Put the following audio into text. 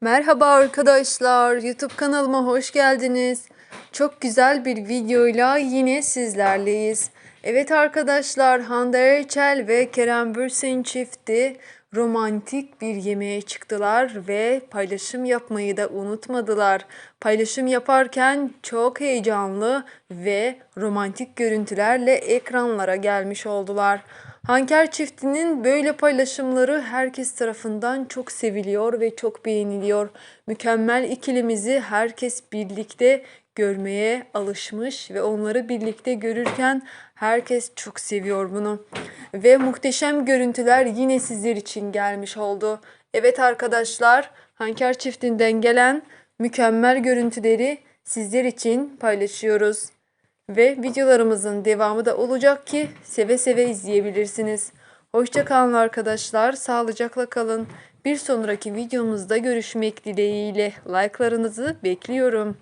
Merhaba arkadaşlar, YouTube kanalıma hoş geldiniz. Çok güzel bir videoyla yine sizlerleyiz. Evet arkadaşlar, Hande Erçel ve Kerem Bürsin çifti romantik bir yemeğe çıktılar ve paylaşım yapmayı da unutmadılar. Paylaşım yaparken çok heyecanlı ve romantik görüntülerle ekranlara gelmiş oldular. Hanker çiftinin böyle paylaşımları herkes tarafından çok seviliyor ve çok beğeniliyor. Mükemmel ikilimizi herkes birlikte görmeye alışmış ve onları birlikte görürken herkes çok seviyor bunu. Ve muhteşem görüntüler yine sizler için gelmiş oldu. Evet arkadaşlar, Hanker çiftinden gelen mükemmel görüntüleri sizler için paylaşıyoruz. Ve videolarımızın devamı da olacak ki seve seve izleyebilirsiniz. Hoşça kalın arkadaşlar. Sağlıcakla kalın. Bir sonraki videomuzda görüşmek dileğiyle. Like'larınızı bekliyorum.